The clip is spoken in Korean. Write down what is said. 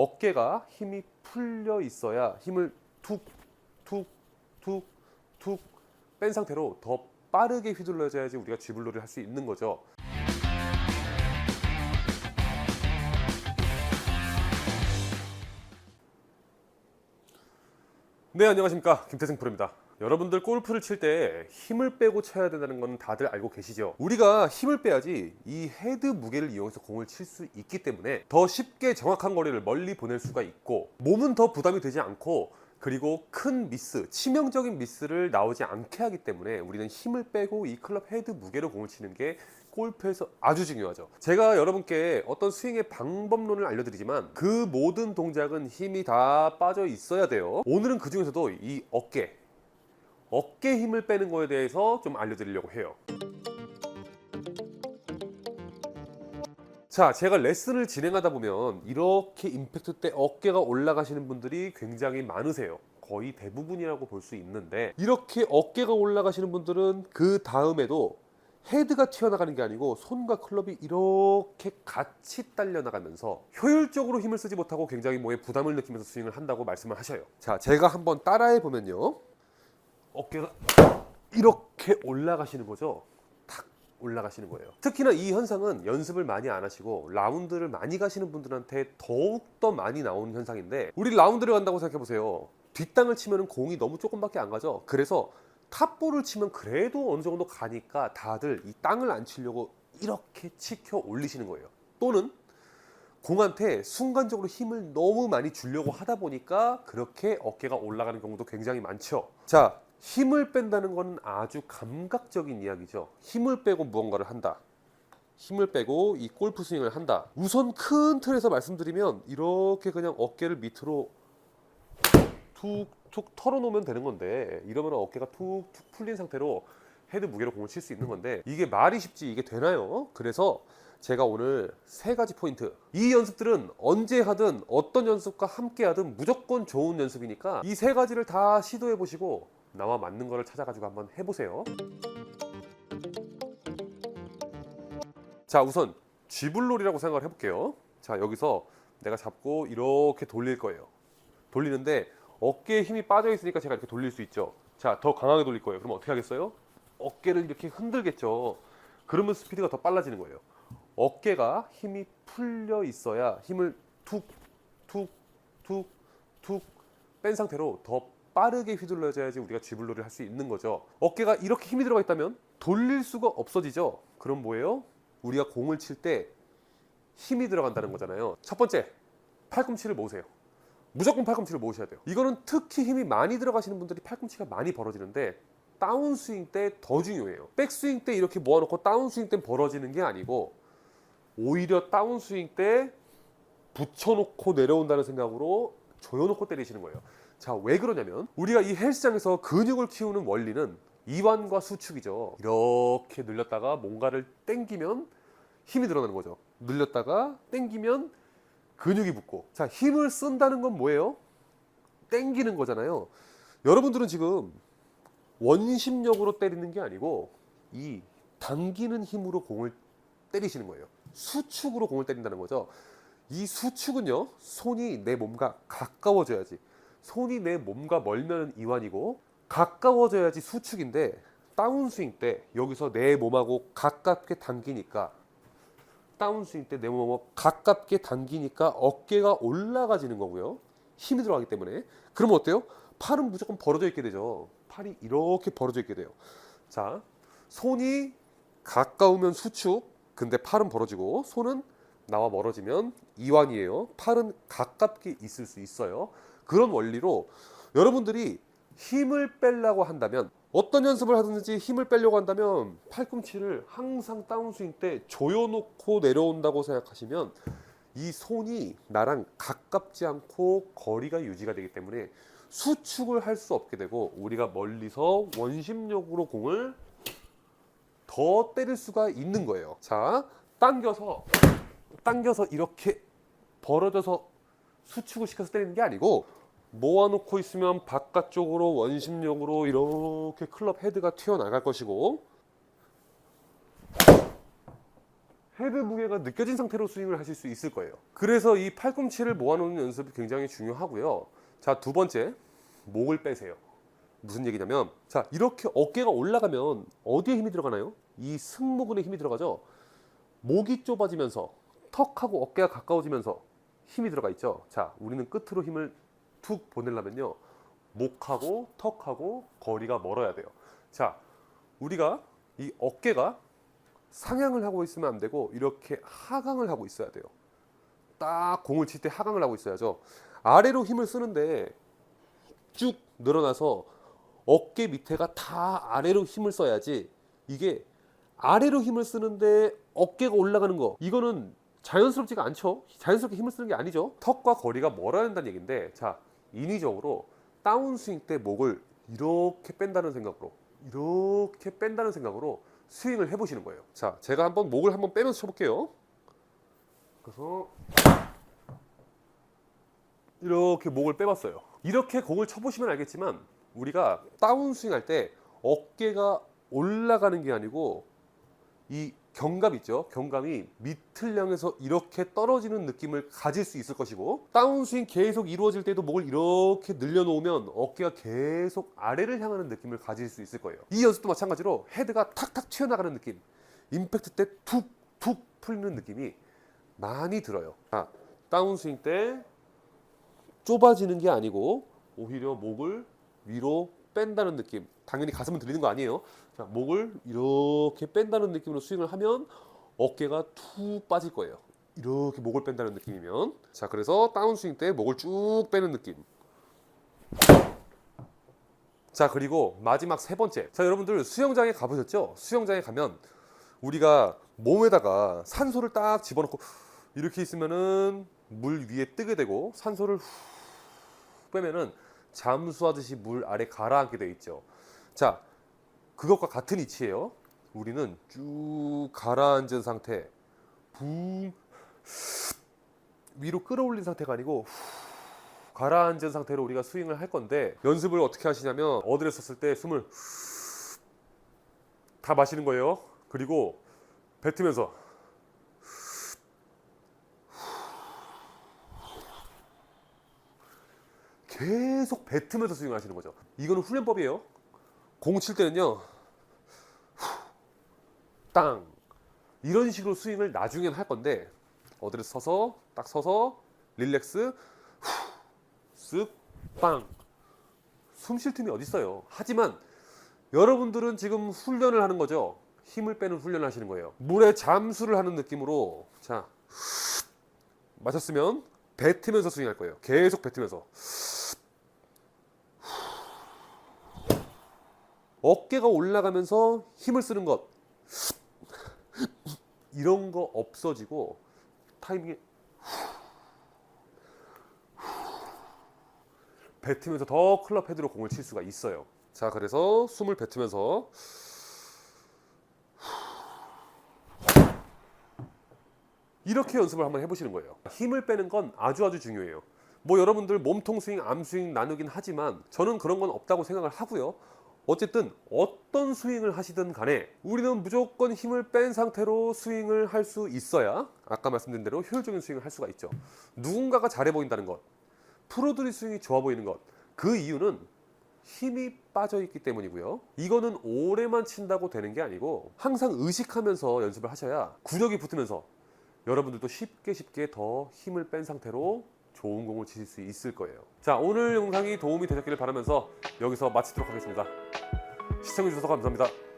어깨가 힘이 풀려 있어야 힘을 툭, 툭, 툭, 툭 뺀 상태로 더 빠르게 휘둘러줘야지 우리가 쥐불놀이를 할 수 있는 거죠. 네, 안녕하십니까. 김태승 프로입니다. 여러분들 골프를 칠 때 힘을 빼고 쳐야 된다는 건 다들 알고 계시죠? 우리가 힘을 빼야지 이 헤드 무게를 이용해서 공을 칠 수 있기 때문에 더 쉽게 정확한 거리를 멀리 보낼 수가 있고 몸은 더 부담이 되지 않고 그리고 큰 미스, 치명적인 미스를 나오지 않게 하기 때문에 우리는 힘을 빼고 이 클럽 헤드 무게로 공을 치는 게 골프에서 아주 중요하죠. 제가 여러분께 어떤 스윙의 방법론을 알려드리지만 그 모든 동작은 힘이 다 빠져 있어야 돼요. 오늘은 그 중에서도 이 어깨, 어깨 힘을 빼는 거에 대해서 좀 알려드리려고 해요. 자, 제가 레슨을 진행하다 보면 이렇게 임팩트 때 어깨가 올라가시는 분들이 굉장히 많으세요. 거의 대부분이라고 볼 수 있는데 이렇게 어깨가 올라가시는 분들은 그 다음에도 헤드가 튀어나가는 게 아니고 손과 클럽이 이렇게 같이 딸려 나가면서 효율적으로 힘을 쓰지 못하고 굉장히 몸에 부담을 느끼면서 스윙을 한다고 말씀을 하셔요. 자, 제가 한번 따라해 보면요. 어깨가 이렇게 올라가시는 거죠. 탁 올라가시는 거예요. 특히나 이 현상은 연습을 많이 안 하시고 라운드를 많이 가시는 분들한테 더욱 더 많이 나오는 현상인데 우리 라운드를 간다고 생각해 보세요. 뒷땅을 치면 공이 너무 조금밖에 안 가죠. 그래서 탑볼을 치면 그래도 어느 정도 가니까 다들 이 땅을 안 치려고 이렇게 치켜 올리시는 거예요. 또는 공한테 순간적으로 힘을 너무 많이 주려고 하다 보니까 그렇게 어깨가 올라가는 경우도 굉장히 많죠. 자, 힘을 뺀다는 건 아주 감각적인 이야기죠. 힘을 빼고 무언가를 한다. 힘을 빼고 이 골프 스윙을 한다. 우선 큰 틀에서 말씀드리면 이렇게 그냥 어깨를 밑으로 툭툭 털어놓으면 되는 건데 이러면 어깨가 툭툭 풀린 상태로 헤드 무게로 공을 칠 수 있는 건데 이게 말이 쉽지 이게 되나요? 그래서 제가 오늘 세 가지 포인트 이 연습들은 언제 하든 어떤 연습과 함께 하든 무조건 좋은 연습이니까 이 세 가지를 다 시도해 보시고 나와 맞는 거를 찾아가지고 한번 해보세요 자 우선 쥐불놀이라고 생각을 해볼게요 자 여기서 내가 잡고 이렇게 돌릴 거예요 돌리는데 어깨에 힘이 빠져 있으니까 제가 이렇게 돌릴 수 있죠. 자, 더 강하게 돌릴 거예요. 그럼 어떻게 하겠어요? 어깨를 이렇게 흔들겠죠. 그러면 스피드가 더 빨라지는 거예요. 어깨가 힘이 풀려 있어야 힘을 툭, 툭, 툭, 툭 뺀 상태로 더 빠르게 휘둘러줘야지 우리가 쥐불놀이를 할 수 있는 거죠. 어깨가 이렇게 힘이 들어가 있다면 돌릴 수가 없어지죠. 그럼 뭐예요? 우리가 공을 칠 때 힘이 들어간다는 거잖아요. 첫 번째, 팔꿈치를 모으세요. 무조건 팔꿈치를 모으셔야 돼요. 이거는 특히 힘이 많이 들어가시는 분들이 팔꿈치가 많이 벌어지는데 다운스윙 때 더 중요해요. 백스윙 때 이렇게 모아놓고 다운스윙 때 벌어지는 게 아니고 오히려 다운스윙 때 붙여놓고 내려온다는 생각으로 조여놓고 때리시는 거예요. 자, 왜 그러냐면 우리가 이 헬스장에서 근육을 키우는 원리는 이완과 수축이죠. 이렇게 늘렸다가 뭔가를 땡기면 힘이 늘어나는 거죠. 늘렸다가 땡기면 근육이 붙고 자 힘을 쓴다는 건 뭐예요? 땡기는 거잖아요. 여러분들은 지금 원심력으로 때리는 게 아니고 이 당기는 힘으로 공을 때리시는 거예요. 수축으로 공을 때린다는 거죠. 이 수축은요 손이 내 몸과 가까워져야지 손이 내 몸과 멀면 이완이고 가까워져야지 수축인데 다운스윙 때 여기서 내 몸하고 가깝게 당기니까 다운스윙 때 내 몸을 가깝게 당기니까 어깨가 올라가지는 거고요. 힘이 들어가기 때문에. 그러면 어때요? 팔은 무조건 벌어져 있게 되죠. 팔이 이렇게 벌어져 있게 돼요. 자, 손이 가까우면 수축, 근데 팔은 벌어지고 손은 나와 멀어지면 이완이에요. 팔은 가깝게 있을 수 있어요. 그런 원리로 여러분들이 힘을 빼려고 한다면 어떤 연습을 하든지 힘을 빼려고 한다면 팔꿈치를 항상 다운스윙 때 조여놓고 내려온다고 생각하시면 이 손이 나랑 가깝지 않고 거리가 유지가 되기 때문에 수축을 할 수 없게 되고 우리가 멀리서 원심력으로 공을 더 때릴 수가 있는 거예요. 자, 당겨서 당겨서 이렇게 벌어져서 수축을 시켜서 때리는 게 아니고 모아놓고 있으면 바깥쪽으로 원심력으로 이렇게 클럽 헤드가 튀어나갈 것이고 헤드 무게가 느껴진 상태로 스윙을 하실 수 있을 거예요. 그래서 이 팔꿈치를 모아놓는 연습이 굉장히 중요하고요. 자, 두 번째, 목을 빼세요. 무슨 얘기냐면, 자, 이렇게 어깨가 올라가면 어디에 힘이 들어가나요? 이 승모근에 힘이 들어가죠. 목이 좁아지면서 턱하고 어깨가 가까워지면서 힘이 들어가 있죠. 자, 우리는 끝으로 힘을 툭 보내려면요. 목하고 턱하고 거리가 멀어야 돼요. 자, 우리가 이 어깨가 상향을 하고 있으면 안 되고 이렇게 하강을 하고 있어야 돼요. 딱 공을 칠 때 하강을 하고 있어야죠. 아래로 힘을 쓰는데 쭉 늘어나서 어깨 밑에가 다 아래로 힘을 써야지 이게 아래로 힘을 쓰는데 어깨가 올라가는 거 이거는 자연스럽지가 않죠. 자연스럽게 힘을 쓰는 게 아니죠. 턱과 거리가 멀어야 한다는 얘기인데 자 인위적으로 다운스윙 때 목을 이렇게 뺀다는 생각으로 이렇게 뺀다는 생각으로 스윙을 해보시는 거예요. 자, 제가 한번 목을 한번 빼면서 쳐볼게요. 그래서 이렇게 목을 빼봤어요. 이렇게 공을 쳐보시면 알겠지만 우리가 다운스윙 할 때 어깨가 올라가는 게 아니고 이 경감 있죠? 경감이 밑을 향해서 이렇게 떨어지는 느낌을 가질 수 있을 것이고 다운스윙 계속 이루어질 때도 목을 이렇게 늘려놓으면 어깨가 계속 아래를 향하는 느낌을 가질 수 있을 거예요. 이 연습도 마찬가지로 헤드가 탁탁 튀어나가는 느낌, 임팩트 때 툭툭 풀리는 느낌이 많이 들어요. 아, 다운스윙 때 좁아지는 게 아니고 오히려 목을 위로 뺀다는 느낌. 당연히 가슴은 들리는 거 아니에요. 자, 목을 이렇게 뺀다는 느낌으로 스윙을 하면 어깨가 툭 빠질 거예요. 이렇게 목을 뺀다는 느낌이면. 자, 그래서 다운스윙 때 목을 쭉 빼는 느낌. 자, 그리고 마지막 세 번째. 자, 여러분들 수영장에 가보셨죠? 수영장에 가면 우리가 몸에다가 산소를 딱 집어넣고 이렇게 있으면은 물 위에 뜨게 되고 산소를 후 빼면은 잠수하듯이 물 아래 가라앉게 돼 있죠. 자, 그것과 같은 이치예요. 우리는 쭉 가라앉은 상태, 붕 위로 끌어올린 상태가 아니고 후 가라앉은 상태로 우리가 스윙을 할 건데 연습을 어떻게 하시냐면 어드레 썼을 때 숨을 다 마시는 거예요. 그리고 뱉으면서 계속 뱉으면서 스윙을 하시는 거죠. 이거는 훈련법이에요. 공 칠 때는요. 땅 이런 식으로 스윙을 나중엔 할 건데 어디를 서서 딱 서서 릴렉스 쓱빵 숨 쉴 틈이 어디 있어요. 하지만 여러분들은 지금 훈련을 하는 거죠. 힘을 빼는 훈련을 하시는 거예요. 물에 잠수를 하는 느낌으로 자 마셨으면 뱉으면서 스윙할 거예요. 계속 뱉으면서 어깨가 올라가면서 힘을 쓰는 것 이런 거 없어지고 타이밍에 뱉으면서 더 클럽 헤드로 공을 칠 수가 있어요. 자, 그래서 숨을 뱉으면서 이렇게 연습을 한번 해보시는 거예요. 힘을 빼는 건 아주 아주 중요해요. 뭐 여러분들 몸통 스윙, 암 스윙 나누긴 하지만 저는 그런 건 없다고 생각을 하고요. 어쨌든 어떤 스윙을 하시든 간에 우리는 무조건 힘을 뺀 상태로 스윙을 할 수 있어야 아까 말씀드린 대로 효율적인 스윙을 할 수가 있죠. 누군가가 잘해 보인다는 것, 프로들의 스윙이 좋아 보이는 것, 그 이유는 힘이 빠져 있기 때문이고요. 이거는 오래만 친다고 되는 게 아니고 항상 의식하면서 연습을 하셔야 구력이 붙으면서 여러분들도 쉽게 쉽게 더 힘을 뺀 상태로 좋은 공을 치실 수 있을 거예요. 자, 오늘 영상이 도움이 되셨기를 바라면서 여기서 마치도록 하겠습니다. 시청해주셔서 감사합니다.